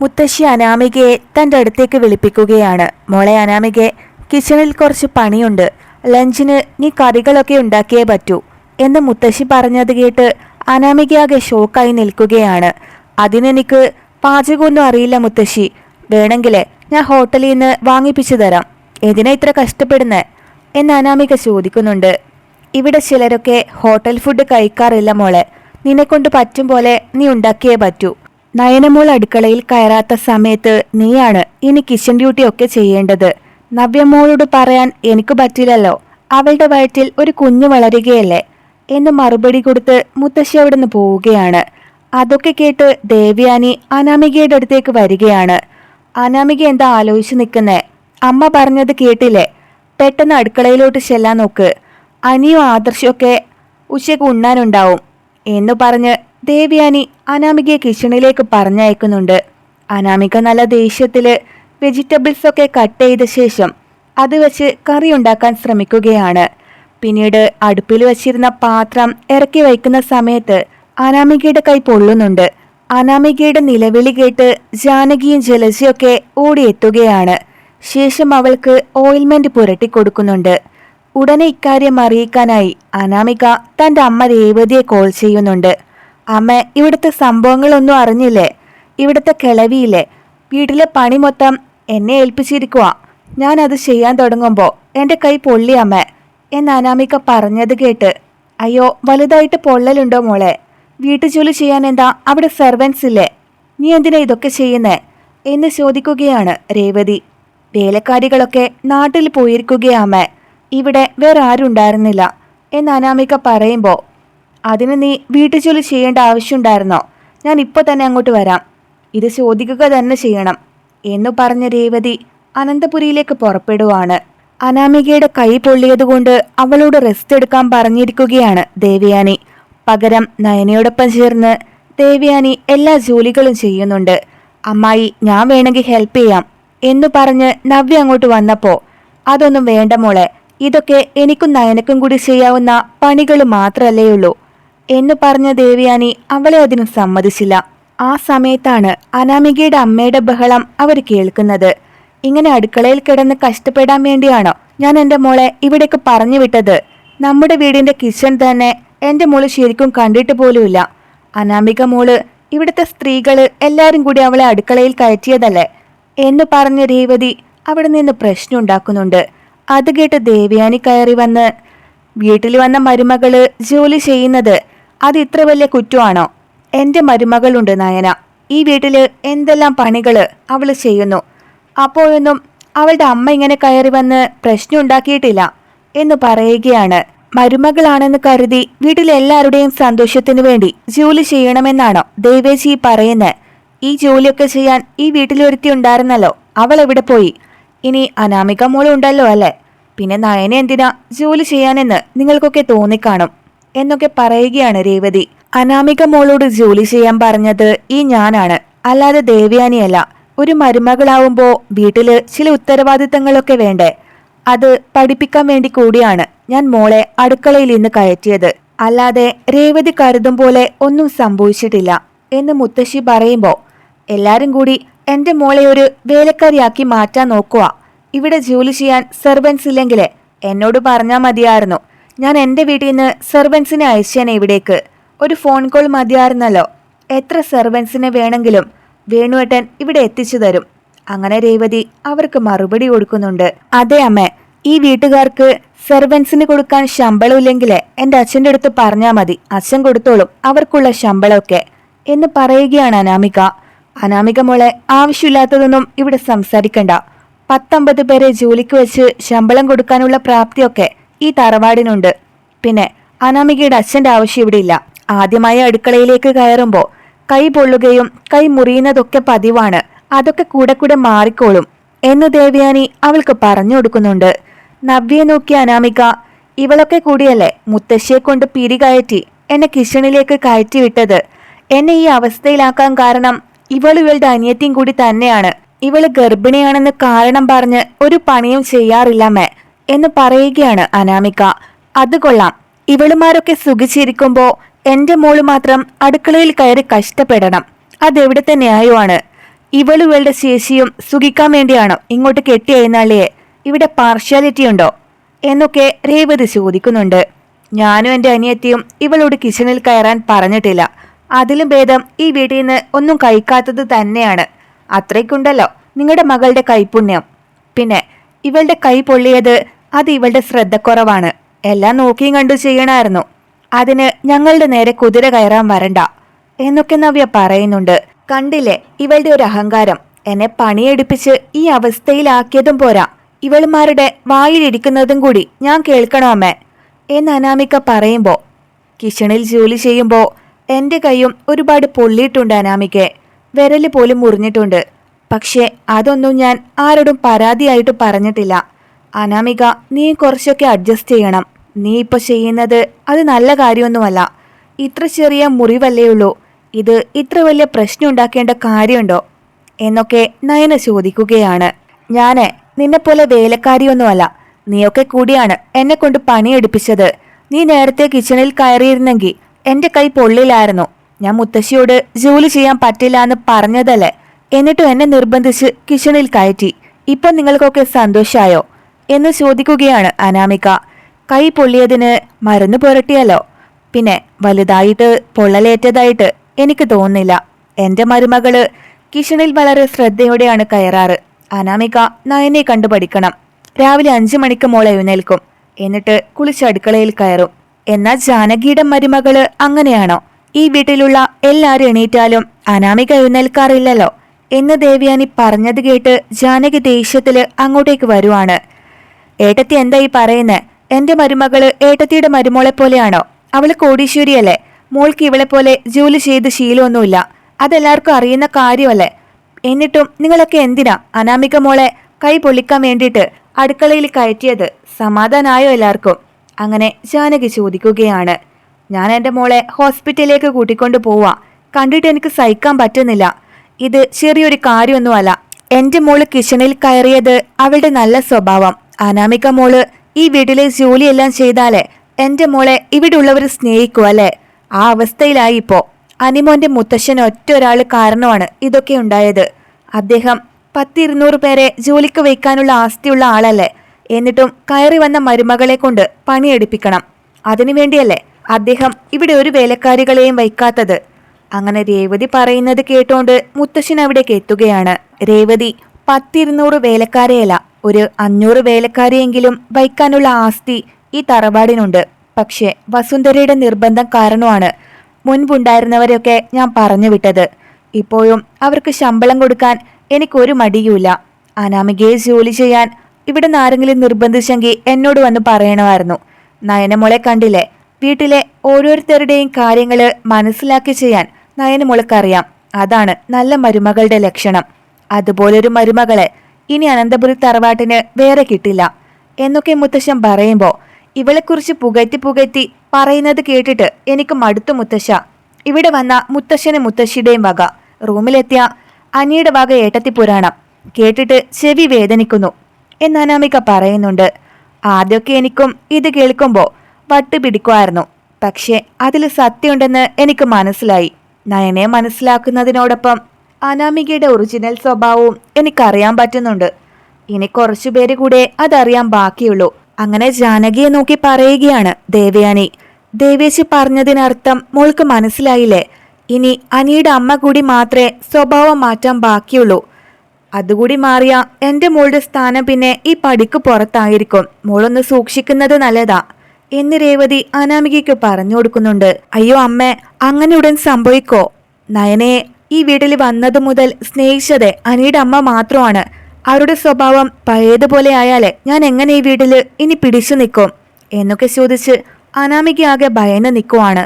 മുത്തശ്ശി അനാമികയെ തന്റെ അടുത്തേക്ക് വിളിപ്പിക്കുകയാണ്. മോളെ അനാമികയെ കിച്ചണിൽ കുറച്ച് പണിയുണ്ട്. ലഞ്ചിന് നീ കറികളൊക്കെ ഉണ്ടാക്കിയേ പറ്റൂ എന്ന് മുത്തശ്ശി പറഞ്ഞത് കേട്ട് അനാമികയാകെ ഷോക്കായി നിൽക്കുകയാണ്. അതിനെനിക്ക് പാചകമൊന്നും അറിയില്ല മുത്തശ്ശി. വേണമെങ്കിൽ ഞാൻ ഹോട്ടലിൽ നിന്ന് വാങ്ങിപ്പിച്ചു തരാം. എന്തിനാ ഇത്ര കഷ്ടപ്പെടുന്നേ? എന്ന് അനാമിക ചോദിക്കുന്നുണ്ട്. ഇവിടെ ചിലരൊക്കെ ഹോട്ടൽ ഫുഡ് കഴിക്കാറില്ല മോളെ. നിന്നെക്കൊണ്ട് പറ്റും പോലെ നീ ഉണ്ടാക്കിയേ പറ്റൂ. നയനമോൾ അടുക്കളയിൽ കയറാത്ത സമയത്ത് നീയാണ് ഇനി കിച്ചൺ ഡ്യൂട്ടി ഒക്കെ ചെയ്യേണ്ടത്. നവ്യമോളോട് പറയാൻ എനിക്ക് പറ്റില്ലല്ലോ. അവളുടെ വയറ്റിൽ ഒരു കുഞ്ഞു വളരുകയല്ലേ? എന്ന് മറുപടി കൊടുത്ത് മുത്തശ്ശി അവിടെ നിന്ന് പോവുകയാണ്. അതൊക്കെ കേട്ട് ദേവ്യാനി അനാമികയുടെ അടുത്തേക്ക് വരികയാണ്. അനാമിക എന്താ ആലോചിച്ച് നിൽക്കുന്നേ? അമ്മ പറഞ്ഞത് കേട്ടില്ലേ? പെട്ടെന്ന് അടുക്കളയിലോട്ട് ചെല്ലാൻ നോക്ക്. അനിയും ആദർശമൊക്കെ ഉച്ചയ്ക്ക് ഉണ്ണാനുണ്ടാവും എന്ന് പറഞ്ഞ് ദേവയാനി അനാമികയെ കിച്ചണിലേക്ക് പറഞ്ഞയക്കുന്നുണ്ട്. അനാമിക നല്ല ദേഷ്യത്തിൽ വെജിറ്റബിൾസ് ഒക്കെ കട്ട് ചെയ്ത ശേഷം അത് വെച്ച് കറി ഉണ്ടാക്കാൻ ശ്രമിക്കുകയാണ്. പിന്നീട് അടുപ്പിൽ വച്ചിരുന്ന പാത്രം ഇറക്കി വയ്ക്കുന്ന സമയത്ത് അനാമികയുടെ കൈ പൊള്ളുന്നുണ്ട്. അനാമികയുടെ നിലവിളി കേട്ട് ജാനകിയും ജലജയൊക്കെ ഓടിയെത്തുകയാണ്. ശേഷം അവൾക്ക് ഓയിൽമെന്റ് പുരട്ടി കൊടുക്കുന്നുണ്ട്. ഉടനെ ഇക്കാര്യം അറിയിക്കാനായി അനാമിക തന്റെ അമ്മ രേവതിയെ കോൾ ചെയ്യുന്നുണ്ട്. അമ്മ ഇവിടുത്തെ സംഭവങ്ങളൊന്നും അറിഞ്ഞില്ലേ? ഇവിടുത്തെ കിളവിയില്ലേ? വീട്ടിലെ പണി മൊത്തം എന്നെ ഏൽപ്പിച്ചിരിക്കുക ഞാൻ അത് ചെയ്യാൻ തുടങ്ങുമ്പോൾ എന്റെ കൈ പൊള്ളി അമ്മ. എന്ന് അനാമിക പറഞ്ഞത് കേട്ട് അയ്യോ വലുതായിട്ട് പൊള്ളലുണ്ടോ മോളെ? വീട്ടുജോലി ചെയ്യാൻ എന്താ അവിടെ സെർവൻസ് ഇല്ലേ? നീ എന്തിനാ ഇതൊക്കെ ചെയ്യുന്നേ? എന്ന് ചോദിക്കുകയാണ് രേവതി. വേലക്കാരികളൊക്കെ നാട്ടിൽ പോയിരിക്കുകയാമേ ഇവിടെ വേറെ ആരുണ്ടായിരുന്നില്ല. എന്ന് അനാമിക പറയുമ്പോൾ അതിന് നീ വീട്ടു ജോലി ചെയ്യേണ്ട ആവശ്യമുണ്ടായിരുന്നോ? ഞാൻ ഇപ്പോൾ തന്നെ അങ്ങോട്ട് വരാം. ഇത് ചോദിക്കുക തന്നെ ചെയ്യണം എന്നു പറഞ്ഞ രേവതി അനന്തപുരിയിലേക്ക് പുറപ്പെടുവാണ്. അനാമികയുടെ കൈ പൊള്ളിയതുകൊണ്ട് അവളോട് റെസ്റ്റ് എടുക്കാൻ പറഞ്ഞിരിക്കുകയാണ് ദേവയാനി. പകരം നയനയോടൊപ്പം ചേർന്ന് ദേവയാനി എല്ലാ ജോലികളും ചെയ്യുന്നുണ്ട്. അമ്മായി ഞാൻ വേണമെങ്കിൽ ഹെൽപ്പ് ചെയ്യാം എന്നു പറഞ്ഞ് നവ്യ അങ്ങോട്ട് വന്നപ്പോ അതൊന്നും വേണ്ട മോളെ ഇതൊക്കെ എനിക്കും നയനക്കും കൂടി ചെയ്യാവുന്ന പണികൾ മാത്രമല്ലേ ഉള്ളൂ എന്നു പറഞ്ഞ ദേവയാനി അവളെ അതിന് സമ്മതിച്ചില്ല. ആ സമയത്താണ് അനാമികയുടെ അമ്മയുടെ ബഹളം അവർ കേൾക്കുന്നത്. ഇങ്ങനെ അടുക്കളയിൽ കിടന്ന് കഷ്ടപ്പെടാൻ വേണ്ടിയാണോ ഞാൻ എന്റെ മോളെ ഇവിടേക്ക് പറഞ്ഞു വിട്ടത്? നമ്മുടെ വീടിന്റെ കിച്ചൺ തന്നെ എന്റെ മോൾ ശരിക്കും കണ്ടിട്ട് പോലുമില്ല. അനാമിക മോൾ ഇവിടുത്തെ സ്ത്രീകൾ എല്ലാവരും കൂടി അവളെ അടുക്കളയിൽ കയറ്റിയതല്ലേ? എന്ന് പറഞ്ഞ രേവതി അവിടെ നിന്ന് പ്രശ്നം ഉണ്ടാക്കുന്നുണ്ട്. അത് കേട്ട് ദേവയാനി കയറി വന്ന് വീട്ടിൽ വന്ന മരുമകൾ ജോലി ചെയ്യുന്നത് അത് ഇത്ര വലിയ കുറ്റമാണോ? എന്റെ മരുമകളുണ്ട് നയന. ഈ വീട്ടിൽ എന്തെല്ലാം പണികൾ അവൾ ചെയ്യുന്നു? അപ്പോഴൊന്നും അവളുടെ അമ്മ ഇങ്ങനെ കയറി വന്ന് പ്രശ്നം ഉണ്ടാക്കിയിട്ടില്ല എന്ന് പറയുകയാണ്. മരുമകളാണെന്ന് കരുതി വീട്ടിലെല്ലാവരുടെയും സന്തോഷത്തിനു വേണ്ടി ജോലി ചെയ്യണമെന്നാണോ ദേവേജി പറയുന്നത് ഈ ജോലിയൊക്കെ ചെയ്യാൻ ഈ വീട്ടിലൊരുത്തി ഉണ്ടായിരുന്നല്ലോ. അവൾ എവിടെ പോയി? ഇനി അനാമിക മോളുണ്ടല്ലോ അല്ലേ? പിന്നെ നയന എന്തിനാ ജോലി ചെയ്യാനെന്ന് നിങ്ങൾക്കൊക്കെ തോന്നിക്കാണും. എന്നൊക്കെ പറയുകയാണ് രേവതി. അനാമിക മോളോട് ജോലി ചെയ്യാൻ പറഞ്ഞത് ഈ ഞാനാണ്. അല്ലാതെ ദേവയാനിയല്ല. ഒരു മരുമകളാവുമ്പോ വീട്ടിൽ ചില ഉത്തരവാദിത്തങ്ങളൊക്കെ വേണ്ടേ? അത് പഠിപ്പിക്കാൻ വേണ്ടി കൂടിയാണ് ഞാൻ മോളെ അടുക്കളയിൽ ഇന്ന് കയറ്റിയത്. അല്ലാതെ രേവതി കരുതും പോലെ ഒന്നും സംഭവിച്ചിട്ടില്ല. എന്ന് മുത്തശ്ശി പറയുമ്പോൾ എല്ലാരും കൂടി എന്റെ മോളെ ഒരു വേലക്കാരിയാക്കി മാറ്റാൻ നോക്കുക ഇവിടെ ജോലി ചെയ്യാൻ സെർവൻസ് ഇല്ലെങ്കിൽ എന്നോട് പറഞ്ഞാൽ മതിയായിരുന്നു. ഞാൻ എന്റെ വീട്ടിൽ നിന്ന് സെർവൻസിനെ അയച്ചേനെ ഇവിടേക്ക്. ഒരു ഫോൺ കോൾ മതിയായിരുന്നല്ലോ. എത്ര സെർവൻസിനെ വേണമെങ്കിലും വേണുവേട്ടൻ ഇവിടെ എത്തിച്ചു തരും. അങ്ങനെ രേവതി അവർക്ക് മറുപടി കൊടുക്കുന്നുണ്ട്. അതെ അമ്മ ഈ വീട്ടുകാർക്ക് സെർവൻസിന് കൊടുക്കാൻ ശമ്പളമില്ലെങ്കിൽ എന്റെ അച്ഛന്റെ അടുത്ത് പറഞ്ഞാൽ മതി. അച്ഛൻ കൊടുത്തോളും അവർക്കുള്ള ശമ്പളമൊക്കെ. എന്ന് പറയുകയാണ് അനാമിക. അനാമിക മോളെ ആവശ്യമില്ലാത്തതൊന്നും ഇവിടെ സംസാരിക്കണ്ട. പത്തൊമ്പത് പേരെ ജോലിക്ക് വെച്ച് ശമ്പളം കൊടുക്കാനുള്ള പ്രാപ്തിയൊക്കെ ഈ തറവാടിനുണ്ട്. പിന്നെ അനാമികയുടെ അച്ഛന്റെ ആവശ്യം ഇവിടെ ഇല്ല. ആദ്യമായി അടുക്കളയിലേക്ക് കയറുമ്പോൾ കൈ പൊള്ളുകയും കൈ മുറിയുന്നതൊക്കെ പതിവാണ്. അതൊക്കെ കൂടെ കൂടെ മാറിക്കോളും എന്ന് ദേവയാനി അവൾക്ക് പറഞ്ഞു കൊടുക്കുന്നുണ്ട്. നവ്യെ നോക്കിയ അനാമിക ഇവളൊക്കെ കൂടിയല്ലേ? മുത്തശ്ശിയെ കൊണ്ട് പിരികയറ്റി എന്നെ കിച്ചണിലേക്ക് കയറ്റി വിട്ടത്. എന്നെ ഈ അവസ്ഥയിലാക്കാൻ കാരണം ഇവൾ ഇവളുടെ അനിയത്തിയും കൂടി തന്നെയാണ്. ഇവൾ ഗർഭിണിയാണെന്ന് കാരണം പറഞ്ഞ് ഒരു പണിയും ചെയ്യാറില്ലമ്മേ എന്ന് പറയുകയാണ് അനാമിക. അത് കൊള്ളാം. ഇവളുമാരൊക്കെ സുഖിച്ചിരിക്കുമ്പോ എന്റെ മോൾ മാത്രം അടുക്കളയിൽ കയറി കഷ്ടപ്പെടണം. അതെവിടെ ന്യായമാണ് ഇവളും ഇവളുടെ ശേഷിയും സുഖിക്കാൻ വേണ്ടിയാണോ ഇങ്ങോട്ട് കെട്ടി എഴുന്നള്ളിയെ ഇവിടെ പാർഷ്യാലിറ്റി ഉണ്ടോ? എന്നൊക്കെ രേവതി ചോദിക്കുന്നുണ്ട്. ഞാനും എന്റെ അനിയത്തിയും ഇവളോട് കിച്ചണിൽ കയറാൻ പറഞ്ഞിട്ടില്ല. അതിലും ഭേദം ഈ വീട്ടിൽ നിന്ന് ഒന്നും കഴിക്കാത്തത് തന്നെയാണ്. അത്രയ്ക്കുണ്ടല്ലോ നിങ്ങളുടെ മകളുടെ കൈപുണ്യം. പിന്നെ ഇവളുടെ കൈ പൊള്ളിയത് അത് ഇവളുടെ ശ്രദ്ധക്കുറവാണ്. എല്ലാം നോക്കിയും കണ്ടു ചെയ്യണമായിരുന്നു അതിന് ഞങ്ങളുടെ നേരെ കുതിര കയറാൻ വരണ്ട എന്നൊക്കെ നവ്യ പറയുന്നുണ്ട്. കണ്ടില്ലേ ഇവളുടെ ഒരു അഹങ്കാരം. എന്നെ പണിയെടുപ്പിച്ച് ഈ അവസ്ഥയിലാക്കിയതും പോരാ. ഇവളുമാരുടെ വായിലിരിക്കുന്നതും കൂടി ഞാൻ കേൾക്കണോ അമ്മേ? എന്ന് അനാമിക പറയുമ്പോ കിച്ചണിൽ ജോലി ചെയ്യുമ്പോ എന്റെ കൈയും ഒരുപാട് പൊള്ളിയിട്ടുണ്ട് അനാമിക്കെ വിരൽ പോലും മുറിഞ്ഞിട്ടുണ്ട്. പക്ഷേ അതൊന്നും ഞാൻ ആരോടും പരാതിയായിട്ട് പറഞ്ഞിട്ടില്ല. അനാമിക നീ കുറച്ചൊക്കെ അഡ്ജസ്റ്റ് ചെയ്യണം. നീ ഇപ്പൊ ചെയ്യുന്നത് അത് നല്ല കാര്യമൊന്നുമല്ല. ഇത്ര ചെറിയ മുറിവല്ലേ ഉള്ളൂ. ഇത് ഇത്ര വലിയ പ്രശ്നം ഉണ്ടാക്കേണ്ട കാര്യമുണ്ടോ? എന്നൊക്കെ നയന ചോദിക്കുകയാണ്. ഞാൻ നിന്നെപ്പോലെ വേലക്കാരിയൊന്നുമല്ല. നീയൊക്കെ കൂടിയാണ് എന്നെ കൊണ്ട് പണിയെടുപ്പിച്ചത്. നീ നേരത്തെ കിച്ചണിൽ കയറിയിരുന്നെങ്കിൽ എന്റെ കൈ പൊള്ളിലായിരുന്നു ഞാൻ മുത്തശ്ശിയോട് ജോലി ചെയ്യാൻ പറ്റില്ല എന്ന് പറഞ്ഞതല്ലേ. എന്നിട്ടും എന്നെ നിർബന്ധിച്ച് കിച്ചണിൽ കയറ്റി. ഇപ്പൊ നിങ്ങൾക്കൊക്കെ സന്തോഷായോ? എന്ന് ചോദിക്കുകയാണ് അനാമിക. കൈ പൊള്ളിയതിന് മരുന്ന് പുരട്ടിയല്ലോ. പിന്നെ വലുതായിട്ട് പൊള്ളലേറ്റതായിട്ട് എനിക്ക് തോന്നുന്നില്ല. എന്റെ മരുമകൾ കിഷനിൽ വളരെ ശ്രദ്ധയോടെയാണ് കയറാറ്. അനാമിക നയനെ കണ്ടു പഠിക്കണം. രാവിലെ അഞ്ചു മണിക്ക് മോൾ എഴുന്നേൽക്കും. എന്നിട്ട് കുളിച്ച് അടുക്കളയിൽ കയറും. എന്നാൽ ജാനകിയുടെ മരുമകൾ അങ്ങനെയാണോ? ഈ വീട്ടിലുള്ള എല്ലാരും എണീറ്റാലും അനാമിക എഴുന്നേൽക്കാറില്ലല്ലോ. എന്ന് ദേവ്യാനി പറഞ്ഞത് കേട്ട് ജാനകി ദേഷ്യത്തിൽ അങ്ങോട്ടേക്ക് വരുവാണ്. ഏട്ടത്തി എന്താ ഈ പറയുന്നേ? എന്റെ മരുമകൾ ഏട്ടത്തിയുടെ മരുമോളെ പോലെയാണോ? അവൾ കോടീശ്വരിയല്ലേ? മോൾക്ക് ഇവളെ പോലെ ജോലി ചെയ്ത് ശീലമൊന്നുമില്ല. അതെല്ലാവർക്കും അറിയുന്ന കാര്യമല്ലേ? എന്നിട്ടും നിങ്ങളൊക്കെ എന്തിനാ അനാമിക മോളെ കൈ പൊളിക്കാൻ വേണ്ടിയിട്ട് അടുക്കളയിൽ കയറ്റിയത്? സമാധാനായോ എല്ലാവർക്കും? അങ്ങനെ ജാനകി ചോദിക്കുകയാണ്. ഞാൻ എന്റെ മോളെ ഹോസ്പിറ്റലിലേക്ക് കൂട്ടിക്കൊണ്ട് പോവാ. കണ്ടിട്ട് എനിക്ക് സഹിക്കാൻ പറ്റുന്നില്ല. ഇത് ചെറിയൊരു കാര്യമൊന്നുമല്ല. എന്റെ മോൾ കിച്ചണിൽ കയറിയത് അവളുടെ നല്ല സ്വഭാവം. അനാമിക മോൾ ഈ വീട്ടിലെ ജോലിയെല്ലാം ചെയ്താലേ എന്റെ മോളെ ഇവിടെ ഉള്ളവർ സ്നേഹിക്കൂ അല്ലേ? ആ അവസ്ഥയിലായി ഇപ്പോ അനിമോന്റെ മുത്തശ്ശൻ ഒറ്റ ഒരാൾ കാരണമാണ് ഇതൊക്കെ ഉണ്ടായത്. അദ്ദേഹം പത്തിരുന്നൂറ് പേരെ ജോലിക്ക് വയ്ക്കാനുള്ള ആസ്തിയുള്ള ആളല്ലേ? എന്നിട്ടും കയറി വന്ന മരുമകളെ കൊണ്ട് പണിയെടുപ്പിക്കണം. അതിനുവേണ്ടിയല്ലേ അദ്ദേഹം ഇവിടെ ഒരു വേലക്കാരികളെയും വയ്ക്കാത്തത്? അങ്ങനെ രേവതി പറയുന്നത് കേട്ടോണ്ട് മുത്തശ്ശൻ അവിടേക്ക് എത്തുകയാണ്. രേവതി പത്തിരുന്നൂറ് വേലക്കാരെയല്ല ഒരു അഞ്ഞൂറ് വേലക്കാരെയെങ്കിലും വയ്ക്കാനുള്ള ആസ്തി ഈ തറവാടിനുണ്ട്. പക്ഷേ വസുന്ധരയുടെ നിർബന്ധം കാരണമാണ് മുൻപുണ്ടായിരുന്നവരെയൊക്കെ ഞാൻ പറഞ്ഞു വിട്ടത് ഇപ്പോഴും അവർക്ക് ശമ്പളം കൊടുക്കാൻ എനിക്കൊരു മടിയുമില്ല. അനാമികയെ ജോലി ചെയ്യാൻ ഇവിടെ ആരെങ്കിലും നിർബന്ധിച്ചെങ്കിൽ എന്നോട് വന്ന് പറയണമായിരുന്നു. നയനമോളെ കണ്ടില്ലേ? വീട്ടിലെ ഓരോരുത്തരുടെയും കാര്യങ്ങൾ മനസ്സിലാക്കി ചെയ്യാൻ നയനമോൾക്കറിയാം. അതാണ് നല്ല മരുമകളുടെ ലക്ഷണം. അതുപോലൊരു മരുമകളെ ഇനി അനന്തപുരി തറവാട്ടിന് വേറെ കിട്ടില്ല. എന്നൊക്കെ മുത്തശ്ശൻ പറയുമ്പോൾ ഇവളെക്കുറിച്ച് പുകറ്റി പുകറ്റി പറയുന്നത് കേട്ടിട്ട് എനിക്ക് മടുത്തു മുത്തശ്ശ. ഇവിടെ വന്ന മുത്തശ്ശനും മുത്തശ്ശിയുടെയും വക. റൂമിലെത്തിയ അനിയുടെ വക ഏട്ടത്തി പുരാണം. കേട്ടിട്ട് ചെവി വേദനിക്കുന്നു. എന്ന് അനാമിക പറയുന്നുണ്ട്. ആദ്യമൊക്കെ എനിക്കും ഇത് കേൾക്കുമ്പോൾ വട്ട് പിടിക്കുമായിരുന്നു പക്ഷേ അതിൽ സത്യമുണ്ടെന്ന് എനിക്ക് മനസ്സിലായി. നയനെ മനസ്സിലാക്കുന്നതിനോടൊപ്പം അനാമികയുടെ ഒറിജിനൽ സ്വഭാവവും എനിക്കറിയാൻ പറ്റുന്നുണ്ട്. ഇനി കുറച്ചു പേര് കൂടെ അതറിയാൻ ബാക്കിയുള്ളൂ. അങ്ങനെ ജാനകിയെ നോക്കി പറയുകയാണ് ദേവയാനി. ദേവേശി പറഞ്ഞതിനർത്ഥം മോൾക്ക് മനസ്സിലായില്ലേ? ഇനി അനിയുടെ അമ്മ കൂടി മാത്രമേ സ്വഭാവം മാറ്റാൻ ബാക്കിയുള്ളൂ. അതുകൂടി മാറിയ എന്റെ മോളുടെ സ്ഥാനം പിന്നെ ഈ പടിക്ക് പുറത്തായിരിക്കും. മോളൊന്ന് സൂക്ഷിക്കുന്നത് നല്ലതാ. എന്ന് രേവതി അനാമികയ്ക്ക് പറഞ്ഞു കൊടുക്കുന്നുണ്ട്. അയ്യോ അമ്മ അങ്ങനെ ഉടൻ സംഭവിക്കോ? നയനയെ ഈ വീട്ടിൽ വന്നതു മുതൽ സ്നേഹിച്ചത് അനിയുടെ അമ്മ മാത്രമാണ്. അവരുടെ സ്വഭാവം പഴയതുപോലെ ആയാലേ ഞാൻ എങ്ങനെ ഈ വീട്ടിൽ ഇനി പിടിച്ചു നിൽക്കും? എന്നൊക്കെ ചോദിച്ച് അനാമികയാകെ ഭയന്ന് നിൽക്കുവാണ്.